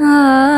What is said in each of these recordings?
啊。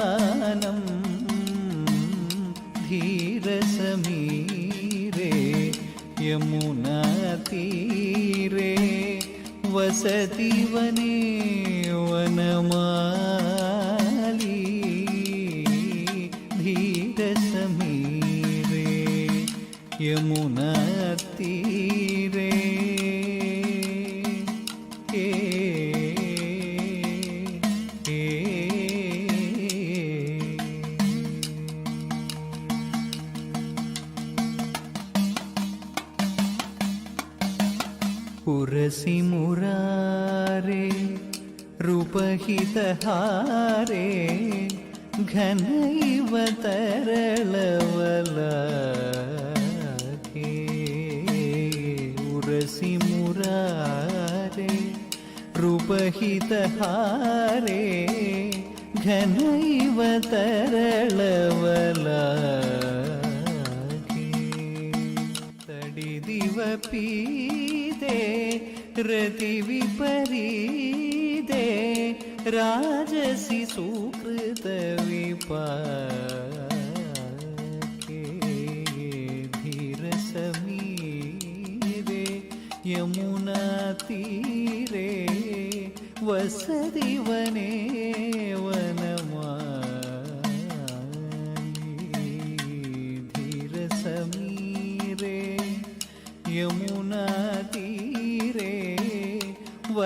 வசதிவன തുളസിമുരാരേ रूपहितहारे घन इव तरलवलाके उरसि मुरारे रूपहितहारे घन इव तरलवलाके तडिदिव पीते त्रति विपरीते राजसि सुकृतविपाके धीरसमीरे यमुनातीरे वसति वने वनमा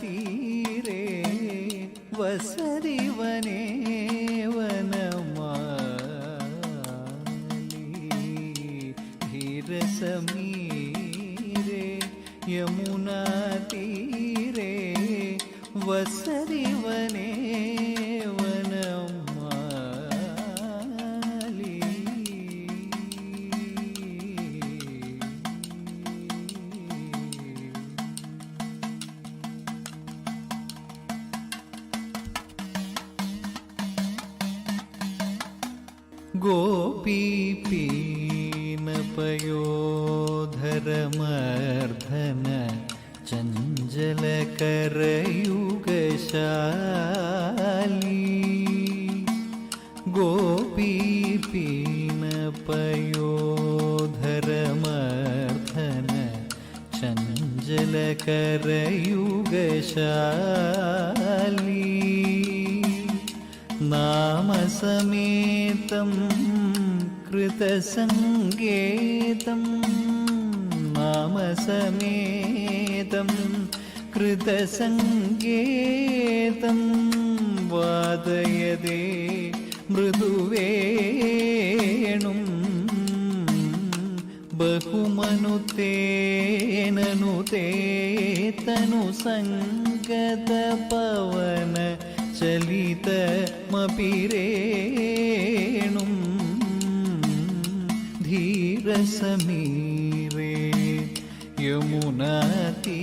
तीरे वसरी वने वन मीर समीरे यमुना तीरे वसरी वने ശങ്കരയുഗശാലി ഗോപീപീണപയോധരമർദ്ധന ചഞ്ചലകരയുഗശാലി നാമസമേതം कृतसङ्गेतं नामसमेतम् कृतसङ्केतं वादयदे മൃദുവേണും ബഹുമനുത്തേനനുതേതനു സങ്കതപവന ചലിതമപിരേണും ധീരസമീരേ യമുനാതീ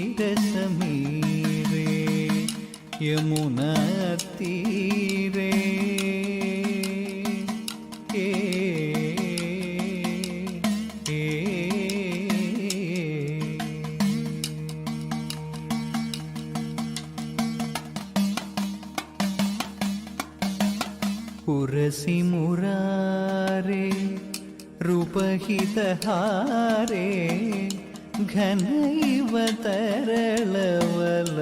యమున తీరే ఏ පුරසි මුරාරේ රූපහිතහාරේ ಘನೈವ ತರಳವಲ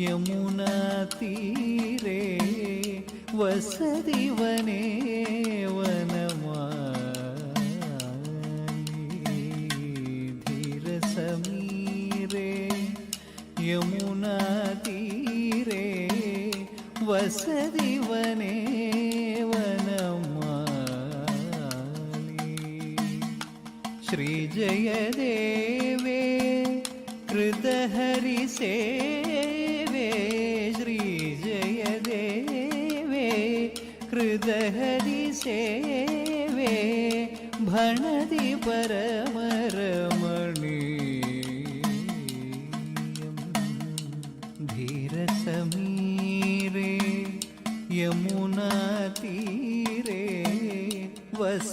യമുനാ തീരേ വസതി വനേ വനമായി ധീര സമീരേ യമുനാ തീരേ വസതി വനേ വനമായി ശ്രീജയദേവേ कृतहरिसे गहरी सेवे भणदि परमरमणीयं धीरसमीरे यमुनातीरे वस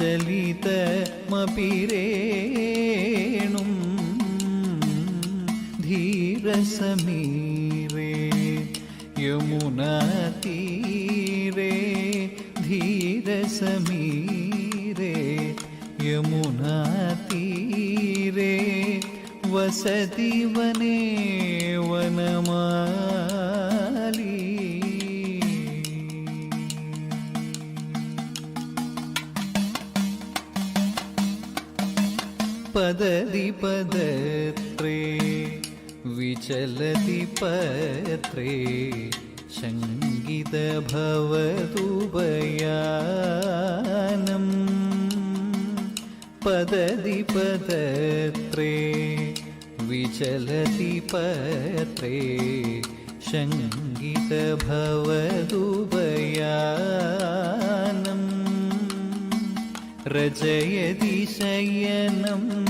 ചലിതമപിരേണും ധീരസമീരേ യമുനതീരേ ധീരസമീരേ യമുനതീരേ വസതി വനേ വനമാ പദതി പദത്രേ വിചലതി പത്രേ ശങ്കിതഭവതുപയാനം പദതി പദത്രേ വിചലതി പത്രേ शङ्गितभवदुभयानं रचयति शयनम्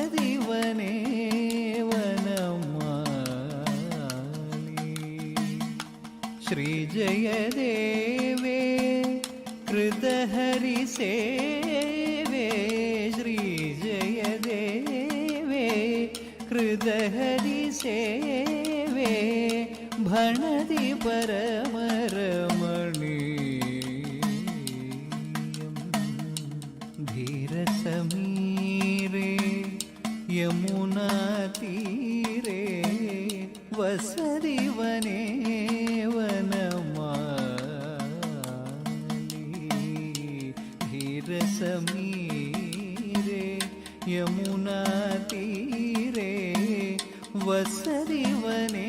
വസതി വനേ വനമാലി ശ്രീജയദേവേ कृतहरि ಸರಿವನೇ